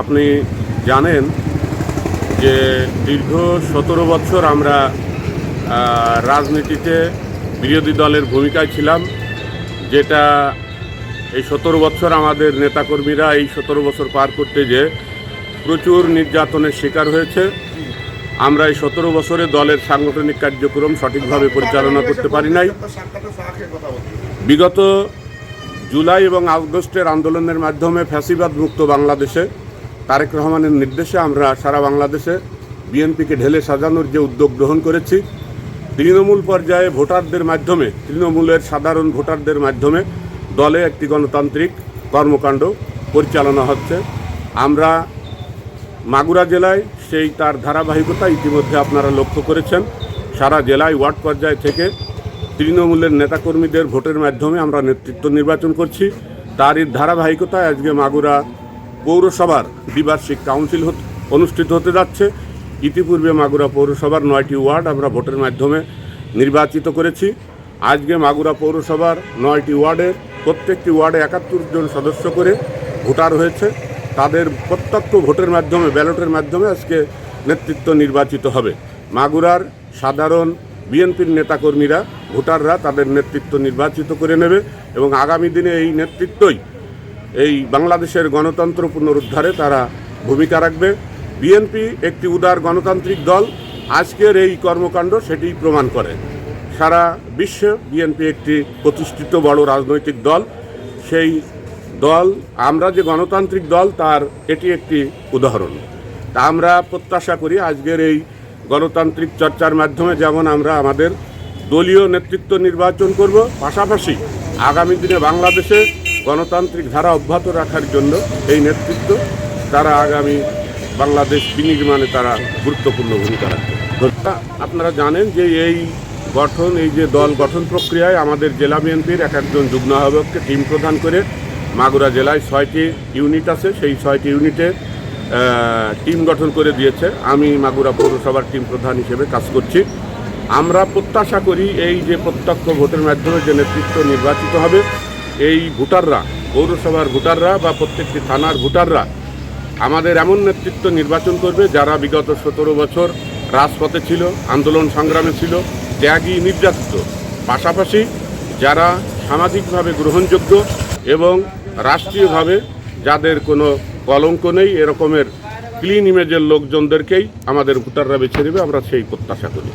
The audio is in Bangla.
আপনি জানেন যে দীর্ঘ সতেরো বছর আমরা রাজনীতিতে বিরোধী দলের ভূমিকায় ছিলাম, যেটা এই সতেরো বছর আমাদের নেতাকর্মীরা এই সতেরো বছর পার করতে যে প্রচুর নির্যাতনের শিকার হয়েছে। আমরা এই সতেরো বছরে দলের সাংগঠনিক কার্যক্রম সঠিকভাবে পরিচালনা করতে পারি নাই। বিগত জুলাই এবং আগস্টের আন্দোলনের মাধ্যমে ফ্যাসিবাদ মুক্ত বাংলাদেশে তারেক রহমানের নির্দেশে আমরা সারা বাংলাদেশে বিএনপিকে ঢেলে সাজানোর যে উদ্যোগ গ্রহণ করেছি, তৃণমূল পর্যায়ে ভোটারদের মাধ্যমে, তৃণমূলের সাধারণ ভোটারদের মাধ্যমে দলে একটি গণতান্ত্রিক কর্মকাণ্ড পরিচালনা হচ্ছে। আমরা মাগুরা জেলায় সেই তার ধারাবাহিকতা ইতিমধ্যে আপনারা লক্ষ্য করেছেন। সারা জেলায় ওয়ার্ড পর্যায় থেকে তৃণমূলের নেতাকর্মীদের ভোটের মাধ্যমে আমরা নেতৃত্ব নির্বাচন করছি। তারই ধারাবাহিকতায় আজকে মাগুরা পৌরসভার দ্বিবার্ষিক কাউন্সিল অনুষ্ঠিত হতে যাচ্ছে। ইতিপূর্বে মাগুরা পৌরসভার নয়টি ওয়ার্ড আমরা ভোটের মাধ্যমে নির্বাচিত করেছি। আজকে মাগুরা পৌরসভার নয়টি ওয়ার্ডের প্রত্যেকটি ওয়ার্ডে একাত্তর জন সদস্য করে ভোটার হয়েছে। তাদের প্রত্যক্ষ ভোটের মাধ্যমে, ব্যালটের মাধ্যমে আজকে নেতৃত্ব নির্বাচিত হবে। মাগুরার সাধারণ বিএনপির নেতাকর্মীরা, ভোটাররা তাদের নেতৃত্ব নির্বাচিত করে নেবে এবং আগামী দিনে এই নেতৃত্বই এই বাংলাদেশের গণতন্ত্র পুনরুদ্ধারে তারা ভূমিকা রাখবে। বিএনপি একটি উদার গণতান্ত্রিক দল। আজকের এই কর্মকাণ্ড সেটি প্রমাণ করে। সারা বিশ্বে বিএনপি একটি প্রতিষ্ঠিত বড় রাজনৈতিক দল। সেই দল, আমরা যে গণতান্ত্রিক দল, তার এটি একটি উদাহরণ। তা আমরা প্রত্যাশা করি আজকের এই গণতান্ত্রিক চর্চার মাধ্যমে যেমন আমরা আমাদের দলীয় নেতৃত্ব নির্বাচন করব, পাশাপাশি আগামী দিনে বাংলাদেশে গণতান্ত্রিক ধারা অব্যাহত রাখার জন্য এই নেতৃত্ব তারা আগামী বাংলাদেশ বিনির্মাণে তারা গুরুত্বপূর্ণ ভূমিকা রাখবে। আপনারা জানেন যে এই গঠন, এই যে দল গঠন প্রক্রিয়ায় আমাদের জেলা বিএনপির এক একজন যুগ্ম আহ্বায়ককে টিম প্রদান করে মাগুরা জেলায় ছয়টি ইউনিট আছে। সেই ছয়টি ইউনিটে টিম গঠন করে দিয়েছে। আমি মাগুরা পৌরসভার টিম প্রধান হিসেবে কাজ করছি। আমরা প্রত্যাশা করি এই যে প্রত্যক্ষ ভোটের মাধ্যমে যে নেতৃত্ব নির্বাচিত হবে এই ভোটাররা, পৌরসভার ভোটাররা বা প্রত্যেকটি থানার ভোটাররা আমাদের এমন নেতৃত্ব নির্বাচন করবে যারা বিগত সতেরো বছর রাজপথে ছিল, আন্দোলন সংগ্রামে ছিল, ত্যাগী, নির্যাতিত। পাশাপাশি যারা সামাজিকভাবে গ্রহণযোগ্য এবং রাষ্ট্রীয়ভাবে যাদের কোনো কলঙ্ক নেই এরকমের ক্লিন ইমেজের লোকজনদেরকেই আমাদের ভোটাররা বেছে নেবে, আমরা সেই প্রত্যাশা করি।